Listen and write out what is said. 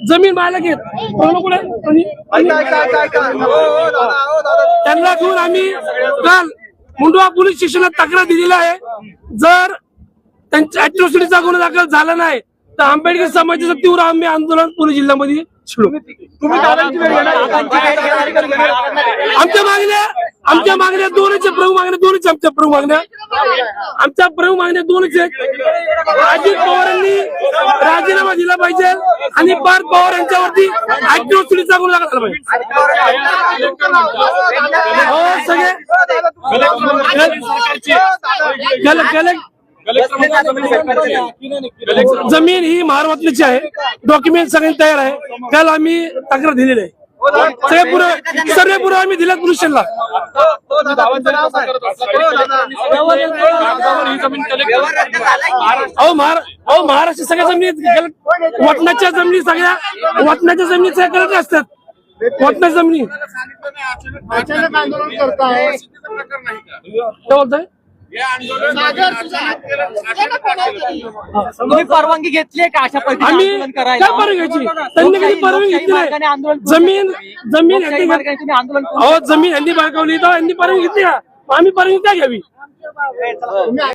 जमीन मालक आहेत? आणि- त्यांना घेऊन आम्ही काल मुंडवा पोलीस स्टेशनात तक्रार दिलेली आहे. जर त्यांच्या अॅट्रॉसिटीचा गुन्हा दाखल झाला नाही तर आंबेडकर समाजाचं तीव्र आम्ही आंदोलन पुणे जिल्ह्यामध्ये आमच्या मागण्या आमच्या मागण्या दोनच प्रमुख मागण्या दोनच आमच्या प्रमुख मागण्या. आमच्या प्रमुख मागण्या दोनच आहेत. अजित पवारांनी राजीनामा दिला पाहिजे आणि पार्थ पवार यांच्यावरती अॅट्रॉसिटीचा गुन्हा लागला झाला पाहिजे. हो सगळे. जमीन ही महाराष्ट्राची आहे. डॉक्युमेंट सगळे तयार आहे. त्याला आम्ही तक्रार दिलेली आहे. सगळे पुरे सर्व पुरे आम्ही दिल्यात पुरुषांना अहो महाराज अहो महाराष्ट्र सगळ्या जमिनी कलेक्ट- वटणाच्या जमिनी सगळ्या वटणाच्या जमिनी सगळ्या असतात. वटणाच्या जमिनी. अचानक आंदोलन करताय. काय बोलताय? तुम्ही. परवानगी घेतली का अशा पद्धतीने आम्ही आंदोलन काय करायला? परवानगी घ्यायची? त्यांनी कधी परवानगी घेतली नाही. जमीन. जमीन आंदोलन अहो जमीन यांनी बाळकावली तर यांनी परवानगी घेतली का? आम्ही परवानगी काय घ्यावी